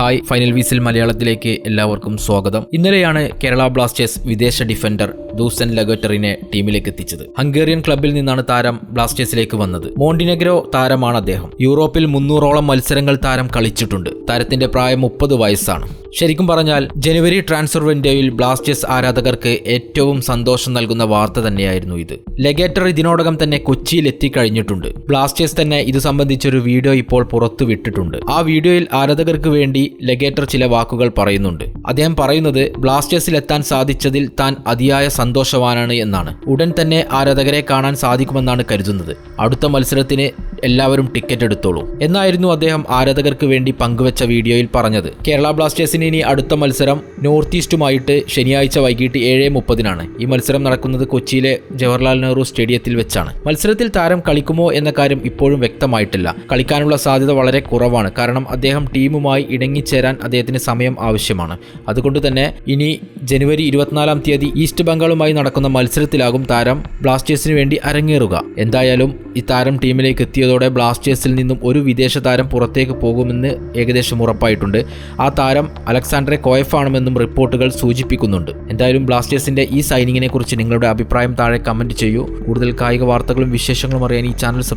Hi. Final വീസിൽ മലയാളത്തിലേക്ക് എല്ലാവർക്കും സ്വാഗതം. ഇന്നലെയാണ് കേരള ബ്ലാസ്റ്റേഴ്സ് വിദേശ ഡിഫൻഡർ ദൂസൻ ലഗറ്ററിനെ ടീമിലേക്ക് എത്തിച്ചത്. ഹംഗേറിയൻ ക്ലബിൽ നിന്നാണ് താരം ബ്ലാസ്റ്റേഴ്സിലേക്ക് വന്നത്. മോണ്ടിനെഗ്രോ താരമാണ് അദ്ദേഹം. യൂറോപ്പിൽ മുന്നൂറോളം മത്സരങ്ങൾ താരം കളിച്ചിട്ടുണ്ട്. താരത്തിന്റെ പ്രായം മുപ്പത് വയസ്സാണ്. ശരിക്കും പറഞ്ഞാൽ ജനുവരി ട്രാൻസ്ഫർ വിൻഡോയിൽ ബ്ലാസ്റ്റേഴ്സ് ആരാധകർക്ക് ഏറ്റവും സന്തോഷം നൽകുന്ന വാർത്ത തന്നെയായിരുന്നു ഇത്. ലെഗേറ്റർ ഇതിനോടകം തന്നെ കൊച്ചിയിൽ എത്തിക്കഴിഞ്ഞിട്ടുണ്ട്. ബ്ലാസ്റ്റേഴ്സ് തന്നെ ഇത് സംബന്ധിച്ചൊരു വീഡിയോ ഇപ്പോൾ പുറത്തു വിട്ടിട്ടുണ്ട്. ആ വീഡിയോയിൽ ആരാധകർക്ക് വേണ്ടി ലെഗേറ്റർ ചില വാക്കുകൾ പറയുന്നുണ്ട്. അദ്ദേഹം പറയുന്നത് ബ്ലാസ്റ്റേഴ്സിൽ എത്താൻ സാധിച്ചതിൽ താൻ അതിയായ സന്തോഷവാനാണ് എന്നാണ്. ഉടൻ തന്നെ ആരാധകരെ കാണാൻ സാധിക്കുമെന്നാണ് കരുതുന്നത്. അടുത്ത മത്സരത്തിന് എല്ലാവരും ടിക്കറ്റ് എടുത്തോളൂ. എന്നായിരുന്നു അദ്ദേഹം ആരാധകർക്ക് വേണ്ടി പങ്കുവച്ച വീഡിയോയിൽ പറഞ്ഞത്. കേരള ബ്ലാസ്റ്റേഴ്സിന് ഇനി അടുത്ത മത്സരം നോർത്ത് ഈസ്റ്റുമായിട്ട് ശനിയാഴ്ച വൈകിട്ട് ഏഴ് മുപ്പതിനാണ്. ഈ മത്സരം നടക്കുന്നത് കൊച്ചിയിലെ ജവഹർലാൽ നെഹ്റു സ്റ്റേഡിയത്തിൽ വെച്ചാണ്. മത്സരത്തിൽ താരം കളിക്കുമോ എന്ന കാര്യം ഇപ്പോഴും വ്യക്തമായിട്ടില്ല. കളിക്കാനുള്ള സാധ്യത വളരെ കുറവാണ്. കാരണം അദ്ദേഹം ടീമുമായി ഇണങ്ങിച്ചേരാൻ അദ്ദേഹത്തിന് സമയം ആവശ്യമാണ്. അതുകൊണ്ട് തന്നെ ഇനി ജനുവരി ഇരുപത്തിനാലാം തീയതി ഈസ്റ്റ് ബംഗാളുമായി നടക്കുന്ന മത്സരത്തിലാകും താരം ബ്ലാസ്റ്റേഴ്സിന് വേണ്ടി അരങ്ങേറുക. എന്തായാലും ഈ താരം ടീമിലേക്ക് എത്തിയതോടെ ബ്ലാസ്റ്റേഴ്സിൽ നിന്നും ഒരു വിദേശ താരം പുറത്തേക്ക് പോകുമെന്ന് ഏകദേശം ഉറപ്പായിട്ടുണ്ട്. ആ താരം അലക്സാണ്ടറെ കോയഫാണെന്നും റിപ്പോർട്ടുകൾ സൂചിപ്പിക്കുന്നുണ്ട്. എന്തായാലും ബ്ലാസ്റ്റേഴ്സിന്റെ ഈ സൈനിങ്ങിനെ കുറിച്ച് നിങ്ങളുടെ അഭിപ്രായം താഴെ കമന്റ് ചെയ്യൂ. കൂടുതൽ കായിക വാർത്തകളും വിശേഷങ്ങളും അറിയാൻ ഈ ചാനൽ